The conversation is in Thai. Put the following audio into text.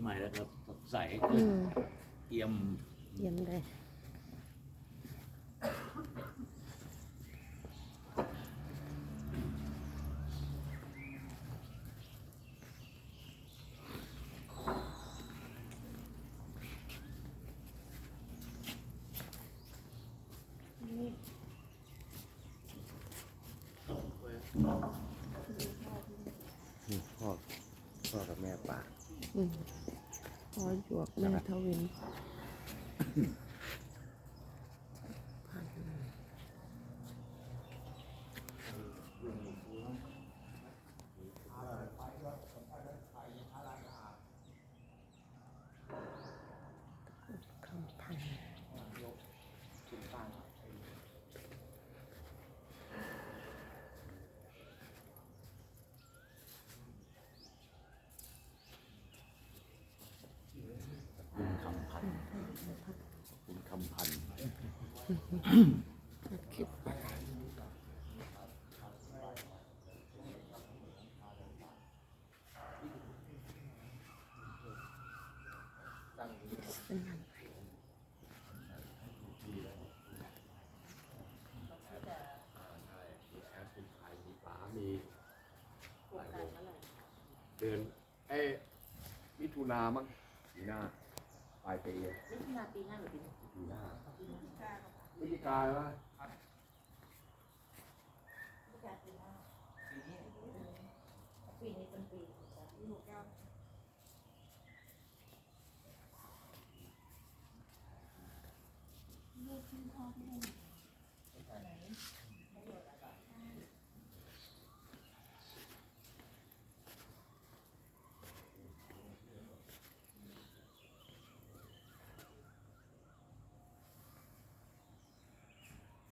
ใหม่แล้วครับสดใสอืมเอี่ยมเยี่ยมเลยนี่พ่อพ่อกับแม่ป่า อืม พอหยวกแม่ทวินพัน คำพันธ์ คุณคำพันธ์ คุณคำพันธ์คลิปเดือนเอ้มิถุนามั้งปีหน้า ปลายปีมิถุนาปีหน้าหรือปีนี้ปีหน้าพฤศจิกาแล้วปีนี้เป็นปีจ้ะเ